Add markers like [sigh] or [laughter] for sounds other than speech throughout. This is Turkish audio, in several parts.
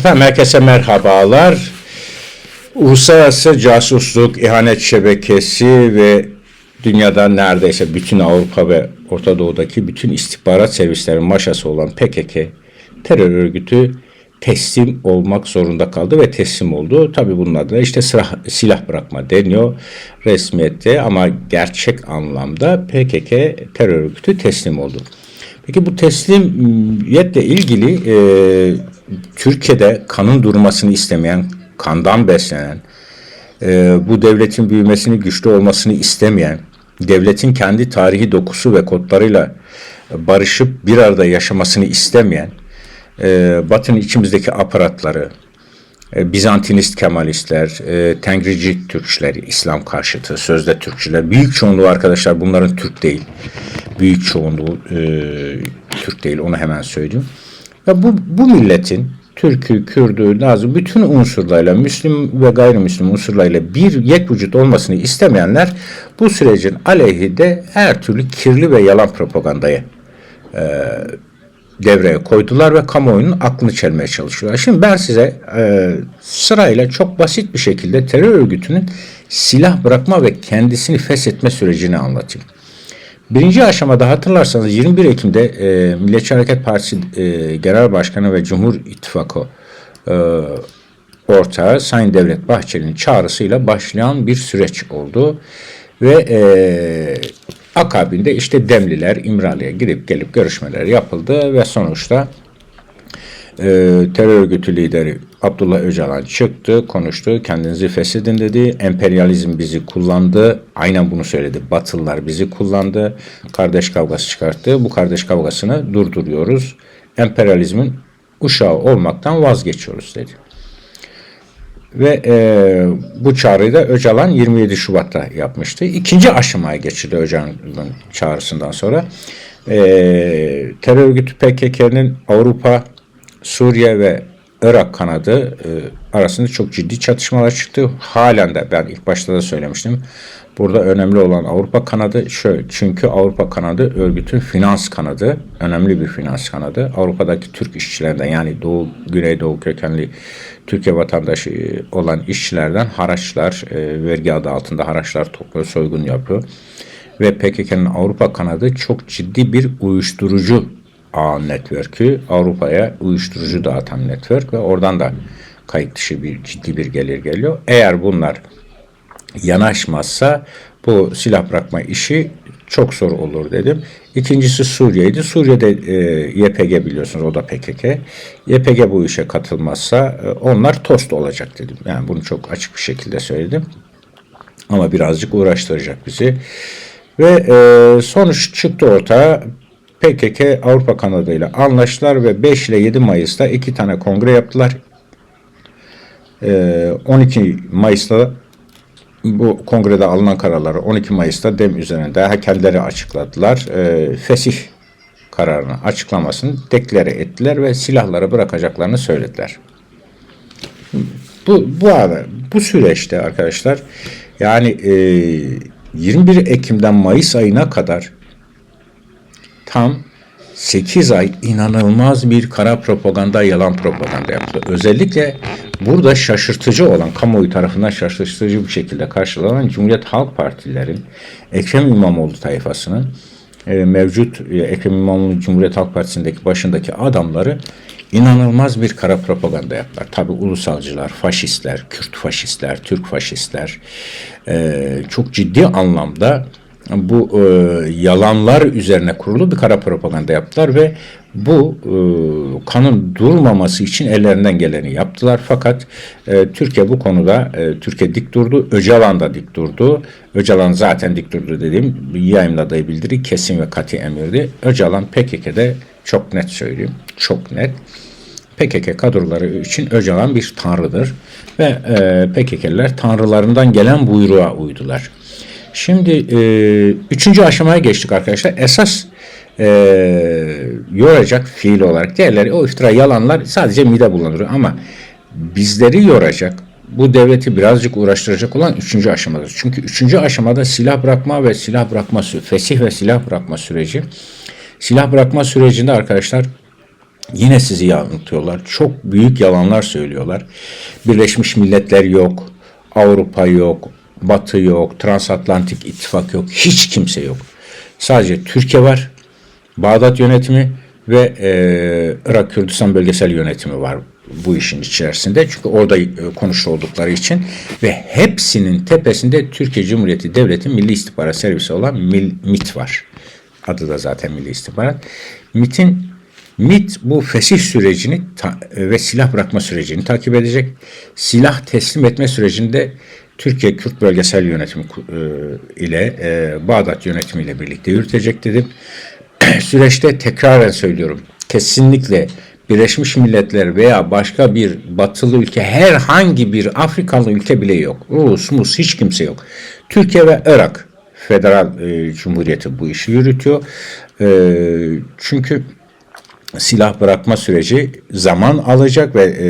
Efendim herkese merhabalar. Uluslararası casusluk, ihanet şebekesi ve dünyada neredeyse bütün Avrupa ve Orta Doğu'daki bütün istihbarat servislerin maşası olan PKK terör örgütü teslim olmak zorunda kaldı ve teslim oldu. Tabi bunun adına işte silah, silah bırakma deniyor resmiyette ama gerçek anlamda PKK terör örgütü teslim oldu. Peki bu teslimiyetle ilgili e, Türkiye'de kanın durmasını istemeyen, kandan beslenen, e, bu devletin büyümesini, güçlü olmasını istemeyen, devletin kendi tarihi dokusu ve kodlarıyla barışıp bir arada yaşamasını istemeyen, e, Batı'nın içimizdeki aparatları, e, Bizantinist Kemalistler, e, Tengrici Türkçüler, İslam karşıtı, sözde Türkçüler, büyük çoğunluğu arkadaşlar bunların Türk değil. Büyük çoğunluğu e, Türk değil, onu hemen söyleyeyim. Ve bu, bu milletin Türk'ü, Kürd'ü, Nazı bütün unsurlarıyla, Müslüm ve gayrimüslim unsurlarıyla bir yek vücut olmasını istemeyenler bu sürecin aleyhinde her türlü kirli ve yalan propagandayı devreye koydular ve kamuoyunun aklını çelmeye çalışıyorlar. Şimdi ben size e, sırayla çok basit bir şekilde terör örgütünün silah bırakma ve kendisini feshetme sürecini anlatayım. Birinci aşamada hatırlarsanız 21 Ekim'de e, Milliyetçi Hareket Partisi e, Genel Başkanı ve Cumhur İttifakı e, ortağı Sayın Devlet Bahçeli'nin çağrısıyla başlayan bir süreç oldu. Ve e, akabinde işte Demliler İmralı'ya gidip gelip görüşmeler yapıldı ve sonuçta e, terör örgütü lideri Abdullah Öcalan çıktı, konuştu, kendinizi feshedin dedi, emperyalizm bizi kullandı, aynen bunu söyledi, Batılılar bizi kullandı, kardeş kavgası çıkarttı, bu kardeş kavgasını durduruyoruz, emperyalizmin uşağı olmaktan vazgeçiyoruz dedi. Ve e, bu çağrıyı da Öcalan 27 Şubat'ta yapmıştı. İkinci aşamaya geçildi Öcalan'ın çağrısından sonra. E, terör örgütü PKK'nın Avrupa, Suriye ve Irak kanadı e, arasında çok ciddi çatışmalar çıktı. Halen de ben ilk başta da söylemiştim. Burada önemli olan Avrupa kanadı şöyle. Çünkü Avrupa kanadı örgütün finans kanadı. Önemli bir finans kanadı. Avrupa'daki Türk işçilerinden yani Doğu, Güneydoğu kökenli Türkiye vatandaşı olan işçilerden haraçlar, e, vergi adı altında haraçlar topluyor, soygun yapıyor. Ve PKK'nın Avrupa kanadı çok ciddi bir uyuşturucu ağ network'ü Avrupa'ya uyuşturucu dağıtan network ve oradan da kayıt dışı bir ciddi bir gelir geliyor. Eğer bunlar yanaşmazsa bu silah bırakma işi çok zor olur dedim. İkincisi Suriye'ydi. Suriye'de e, YPG biliyorsunuz o da PKK. YPG bu işe katılmazsa e, onlar tost olacak dedim. Yani bunu çok açık bir şekilde söyledim. Ama birazcık uğraştıracak bizi. Ve e, sonuç çıktı ortaya. PKK Avrupa Kanada ile anlaştılar ve 5 ile 7 Mayıs'ta iki tane kongre yaptılar. E, 12 Mayıs'ta bu kongrede alınan kararları 12 Mayıs'ta dem üzerinde daha kendileri açıkladılar. E, fesih kararını açıklamasını deklare ettiler ve silahları bırakacaklarını söylediler. Bu bu arada bu süreçte arkadaşlar yani e, 21 Ekim'den Mayıs ayına kadar tam 8 ay inanılmaz bir kara propaganda, yalan propaganda yaptı. Özellikle burada şaşırtıcı olan, kamuoyu tarafından şaşırtıcı bir şekilde karşılanan Cumhuriyet Halk Partilerin, Ekrem İmamoğlu tayfasının e, mevcut e, Ekrem İmamoğlu Cumhuriyet Halk Partisi'ndeki başındaki adamları inanılmaz bir kara propaganda yaptılar. Tabi ulusalcılar, faşistler, Kürt faşistler, Türk faşistler e, çok ciddi anlamda bu e, yalanlar üzerine kurulu bir kara propaganda yaptılar ve bu e, kanın durmaması için ellerinden geleni yaptılar. Fakat e, Türkiye bu konuda e, Türkiye dik durdu. Öcalan da dik durdu. Öcalan zaten dik durdu dediğim yayınladığı bildiri kesin ve kati emirdi. Öcalan PKK'de çok net söyleyeyim. Çok net. PKK kadroları için Öcalan bir tanrıdır ve e, PKK'liler tanrılarından gelen buyruğa uydular. Şimdi e, üçüncü aşamaya geçtik arkadaşlar. Esas e, yoracak fiil olarak diğerleri o iftira yalanlar sadece mide bulandırıyor ama bizleri yoracak bu devleti birazcık uğraştıracak olan üçüncü aşamadır. Çünkü üçüncü aşamada silah bırakma ve silah bırakma fesih ve silah bırakma süreci. Silah bırakma sürecinde arkadaşlar Yine sizi yanıltıyorlar. Çok büyük yalanlar söylüyorlar. Birleşmiş Milletler yok, Avrupa yok, Batı yok, Transatlantik İttifak yok, hiç kimse yok. Sadece Türkiye var, Bağdat yönetimi ve e, Irak Kürdistan bölgesel yönetimi var bu işin içerisinde. Çünkü orada e, konuşu için ve hepsinin tepesinde Türkiye Cumhuriyeti Devleti Milli İstihbarat Servisi olan MIL, MIT var. Adı da zaten Milli İstihbarat. MIT'in MIT bu fesih sürecini ta- ve silah bırakma sürecini takip edecek. Silah teslim etme sürecinde Türkiye Kürt Bölgesel Yönetimi e, ile e, Bağdat Yönetimi ile birlikte yürütecek dedim. [clears throat] Süreçte tekraren söylüyorum. Kesinlikle Birleşmiş Milletler veya başka bir batılı ülke herhangi bir Afrikalı ülke bile yok. Rus, Mus hiç kimse yok. Türkiye ve Irak Federal e, Cumhuriyeti bu işi yürütüyor. E, çünkü silah bırakma süreci zaman alacak ve e,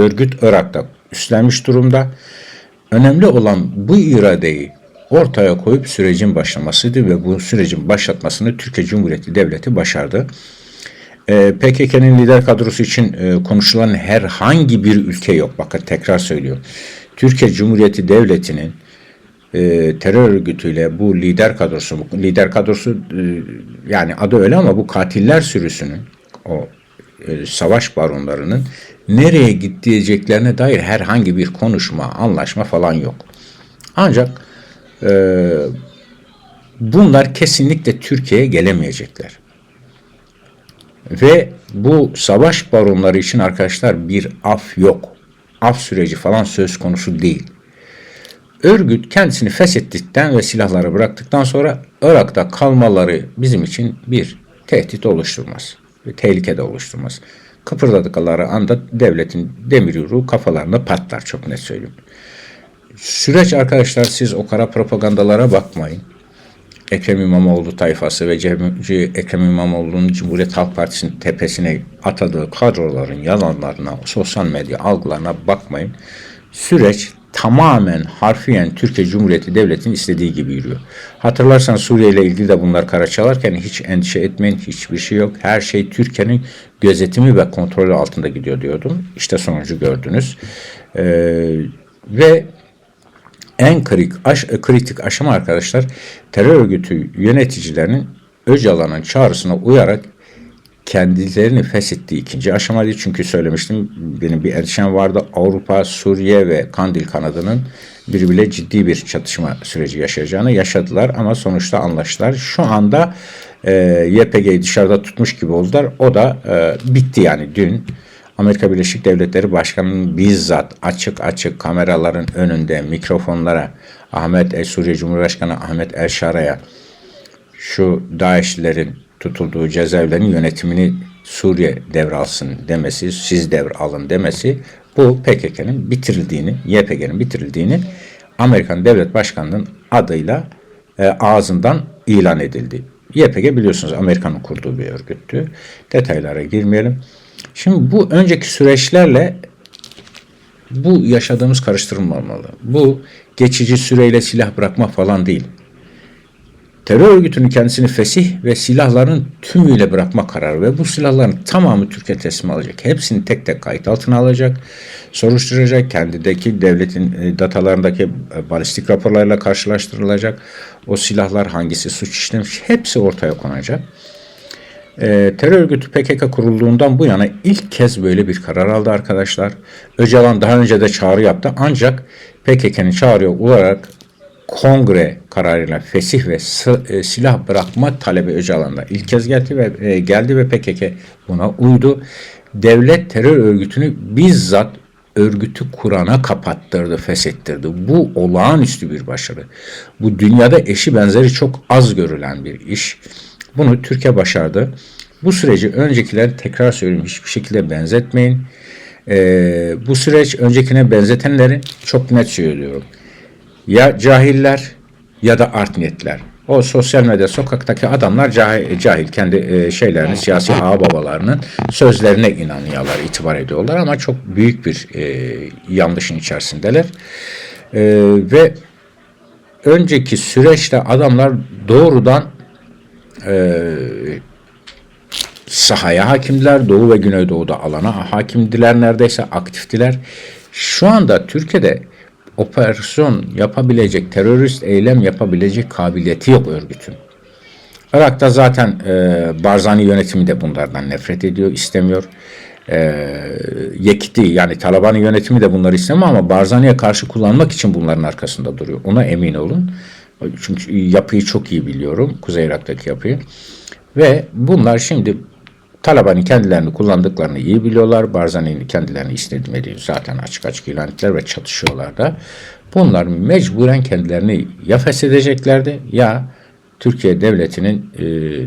örgüt Irak'ta üstlenmiş durumda. Önemli olan bu iradeyi ortaya koyup sürecin başlamasıydı ve bu sürecin başlatmasını Türkiye Cumhuriyeti Devleti başardı. E, PKK'nın lider kadrosu için e, konuşulan herhangi bir ülke yok. Bakın tekrar söylüyorum. Türkiye Cumhuriyeti Devleti'nin e, terör örgütüyle bu lider kadrosu, lider kadrosu e, yani adı öyle ama bu katiller sürüsünün o savaş baronlarının nereye gideceklerine dair herhangi bir konuşma, anlaşma falan yok. Ancak e, bunlar kesinlikle Türkiye'ye gelemeyecekler. Ve bu savaş baronları için arkadaşlar bir af yok. Af süreci falan söz konusu değil. Örgüt kendisini feshettikten ve silahları bıraktıktan sonra Irak'ta kalmaları bizim için bir tehdit oluşturmaz. Ve tehlike de oluşturmaz. Kıpırdadıkları anda devletin demir yumruğu kafalarına patlar çok net söyleyeyim. Süreç arkadaşlar siz o kara propagandalara bakmayın. Ekrem İmamoğlu tayfası ve Ekrem İmamoğlu'nun Cumhuriyet Halk Partisi'nin tepesine atadığı kadroların yalanlarına, sosyal medya algılarına bakmayın. Süreç tamamen harfiyen Türkiye Cumhuriyeti Devleti'nin istediği gibi yürüyor. Hatırlarsan Suriye ile ilgili de bunlar kara çalarken hiç endişe etmeyin, hiçbir şey yok. Her şey Türkiye'nin gözetimi ve kontrolü altında gidiyor diyordum. İşte sonucu gördünüz. Ee, ve en kritik, aş, kritik aşama arkadaşlar terör örgütü yöneticilerinin Öcalan'ın çağrısına uyarak kendilerini feshettiği ikinci aşamaydı. Çünkü söylemiştim benim bir endişem vardı. Avrupa, Suriye ve Kandil kanadının birbiriyle ciddi bir çatışma süreci yaşayacağını yaşadılar ama sonuçta anlaştılar. Şu anda e, YPG'yi dışarıda tutmuş gibi oldular. O da e, bitti yani dün. Amerika Birleşik Devletleri Başkanı'nın bizzat açık açık kameraların önünde mikrofonlara Ahmet El Suriye Cumhurbaşkanı Ahmet El Şara'ya şu DAEŞ'lerin tutulduğu cezaevlerinin yönetimini Suriye devralsın demesi, siz devralın demesi bu PKK'nın bitirildiğini, YPG'nin bitirildiğini Amerikan Devlet Başkanı'nın adıyla e, ağzından ilan edildi. YPG biliyorsunuz Amerika'nın kurduğu bir örgüttü. Detaylara girmeyelim. Şimdi bu önceki süreçlerle bu yaşadığımız karıştırılmamalı. Bu geçici süreyle silah bırakma falan değil. Terör örgütünün kendisini fesih ve silahların tümüyle bırakma kararı ve bu silahların tamamı Türkiye teslim alacak. Hepsini tek tek kayıt altına alacak, soruşturacak, kendideki devletin e, datalarındaki e, balistik raporlarla karşılaştırılacak. O silahlar hangisi suç işlemiş hepsi ortaya konacak. E, terör örgütü PKK kurulduğundan bu yana ilk kez böyle bir karar aldı arkadaşlar. Öcalan daha önce de çağrı yaptı ancak PKK'nın çağrıya olarak kongre kararıyla fesih ve e, silah bırakma talebi Öcalan'da ilk kez geldi ve e, geldi ve PKK buna uydu. Devlet terör örgütünü bizzat örgütü Kur'an'a kapattırdı, feshettirdi. Bu olağanüstü bir başarı. Bu dünyada eşi benzeri çok az görülen bir iş. Bunu Türkiye başardı. Bu süreci öncekiler tekrar söyleyeyim hiçbir şekilde benzetmeyin. Ee, bu süreç öncekine benzetenlerin çok net söylüyorum. Ya cahiller ya da art niyetler. O sosyal medya sokaktaki adamlar cahil, cahil kendi e, şeylerini, siyasi ağ babalarının sözlerine inanıyorlar, itibar ediyorlar ama çok büyük bir e, yanlışın içerisindeler. E, ve önceki süreçte adamlar doğrudan e, sahaya hakimdiler. Doğu ve Güneydoğu'da alana hakimdiler neredeyse aktiftiler. Şu anda Türkiye'de operasyon yapabilecek, terörist eylem yapabilecek kabiliyeti yok örgütün. Irak'ta zaten e, Barzani yönetimi de bunlardan nefret ediyor, istemiyor. E, Yekiti yani Taliban yönetimi de bunları istemiyor ama Barzani'ye karşı kullanmak için bunların arkasında duruyor. Ona emin olun. Çünkü yapıyı çok iyi biliyorum. Kuzey Irak'taki yapıyı. Ve bunlar şimdi Taliban'ın kendilerini kullandıklarını iyi biliyorlar. Barzani'nin kendilerini istediğini zaten açık açık ilan ettiler ve çatışıyorlar da. Bunlar mecburen kendilerini ya feshedeceklerdi ya Türkiye devletinin e,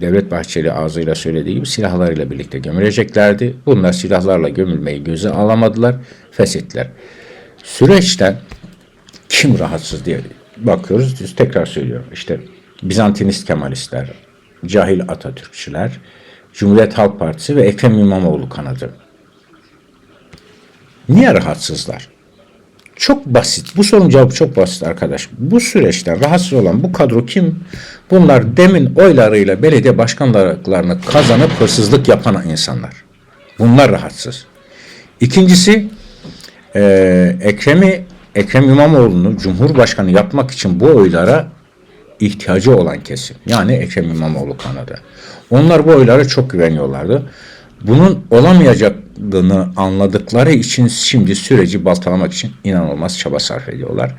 Devlet Bahçeli ağzıyla söylediği gibi silahlarıyla birlikte gömüleceklerdi. Bunlar silahlarla gömülmeyi göze alamadılar, feshettiler. Süreçten kim rahatsız diye bakıyoruz. Tekrar söylüyorum. İşte Bizantinist Kemalistler, cahil Atatürkçüler, Cumhuriyet Halk Partisi ve Ekrem İmamoğlu kanadı. Niye rahatsızlar? Çok basit. Bu sorunun cevabı çok basit arkadaş. Bu süreçten rahatsız olan bu kadro kim? Bunlar demin oylarıyla belediye başkanlıklarını kazanıp hırsızlık yapan insanlar. Bunlar rahatsız. İkincisi e, Ekrem'i Ekrem İmamoğlu'nu Cumhurbaşkanı yapmak için bu oylara ihtiyacı olan kesim. Yani Ekrem İmamoğlu kanadı. Onlar bu oylara çok güveniyorlardı. Bunun olamayacağını anladıkları için şimdi süreci baltalamak için inanılmaz çaba sarf ediyorlar.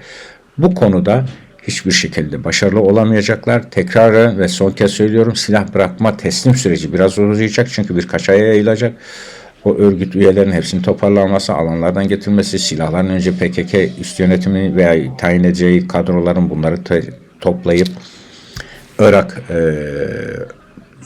Bu konuda hiçbir şekilde başarılı olamayacaklar. Tekrar ve son kez söylüyorum silah bırakma teslim süreci biraz uzayacak çünkü birkaç aya yayılacak. O örgüt üyelerinin hepsinin toparlanması, alanlardan getirilmesi, silahların önce PKK üst yönetimini veya tayin edeceği kadroların bunları toplayıp Irak e,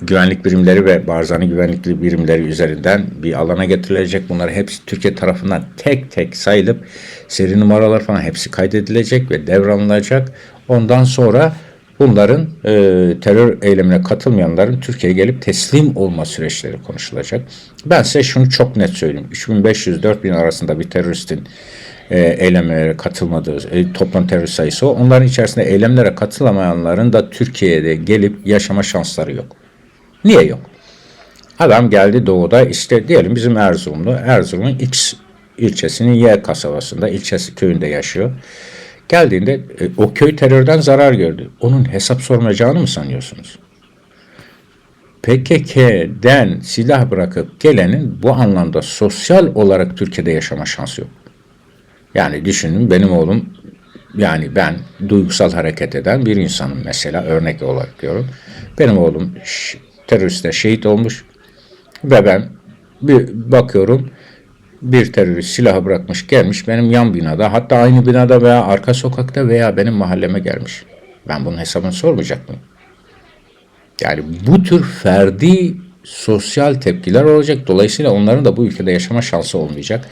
güvenlik birimleri ve Barzani güvenlik birimleri üzerinden bir alana getirilecek. Bunlar hepsi Türkiye tarafından tek tek sayılıp seri numaralar falan hepsi kaydedilecek ve devranılacak. Ondan sonra bunların e, terör eylemine katılmayanların Türkiye'ye gelip teslim olma süreçleri konuşulacak. Ben size şunu çok net söyleyeyim. 3500-4000 arasında bir teröristin e, eylemlere katılmadığı e, toplam terörist sayısı o. Onların içerisinde eylemlere katılamayanların da Türkiye'de gelip yaşama şansları yok. Niye yok? Adam geldi doğuda işte diyelim bizim Erzurumlu. Erzurum'un X ilçesinin Y kasabasında, ilçesi köyünde yaşıyor. Geldiğinde e, o köy terörden zarar gördü. Onun hesap sormayacağını mı sanıyorsunuz? PKK'den silah bırakıp gelenin bu anlamda sosyal olarak Türkiye'de yaşama şansı yok. Yani düşünün benim oğlum yani ben duygusal hareket eden bir insanım mesela örnek olarak diyorum. Benim oğlum teröriste şehit olmuş ve ben bir bakıyorum bir terörist silahı bırakmış gelmiş benim yan binada hatta aynı binada veya arka sokakta veya benim mahalleme gelmiş. Ben bunun hesabını sormayacak mıyım? Yani bu tür ferdi sosyal tepkiler olacak. Dolayısıyla onların da bu ülkede yaşama şansı olmayacak.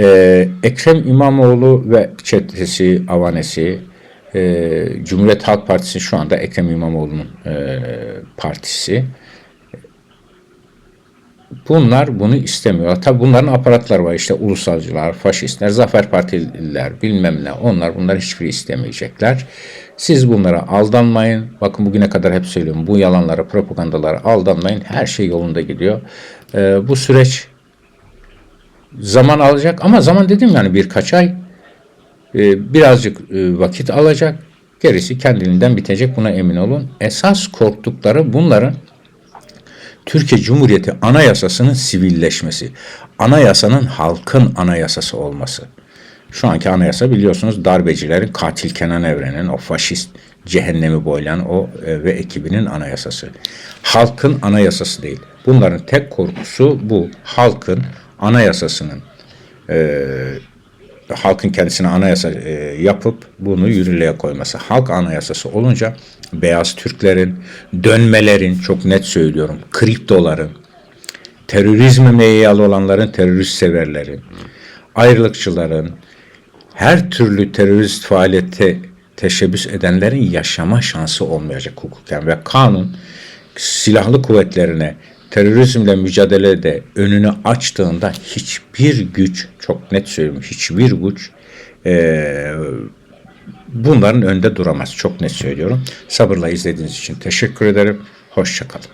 Ee, Ekrem İmamoğlu ve çetesi, avanesi, e, Cumhuriyet Halk Partisi şu anda Ekrem İmamoğlu'nun e, partisi. Bunlar bunu istemiyor. Tabi bunların aparatları var işte ulusalcılar, faşistler, zafer partililer bilmem ne onlar bunlar hiçbiri istemeyecekler. Siz bunlara aldanmayın. Bakın bugüne kadar hep söylüyorum bu yalanlara, propagandalara aldanmayın. Her şey yolunda gidiyor. Ee, bu süreç zaman alacak ama zaman dedim yani birkaç ay e, birazcık e, vakit alacak. Gerisi kendiliğinden bitecek buna emin olun. Esas korktukları bunların Türkiye Cumhuriyeti Anayasası'nın sivilleşmesi. Anayasanın halkın anayasası olması. Şu anki anayasa biliyorsunuz darbecilerin katil Kenan Evren'in o faşist cehennemi boylayan o e, ve ekibinin anayasası. Halkın anayasası değil. Bunların tek korkusu bu. Halkın anayasasının e, halkın kendisine anayasa e, yapıp bunu yürürlüğe koyması. Halk anayasası olunca beyaz Türklerin, dönmelerin çok net söylüyorum, kriptoların, terörizme meyyalı olanların terörist severlerin, ayrılıkçıların, her türlü terörist faaliyete teşebbüs edenlerin yaşama şansı olmayacak hukuken ve kanun silahlı kuvvetlerine terörizmle mücadelede önünü açtığında hiçbir güç, çok net söylüyorum, hiçbir güç e, bunların önünde duramaz. Çok net söylüyorum. Sabırla izlediğiniz için teşekkür ederim. Hoşçakalın.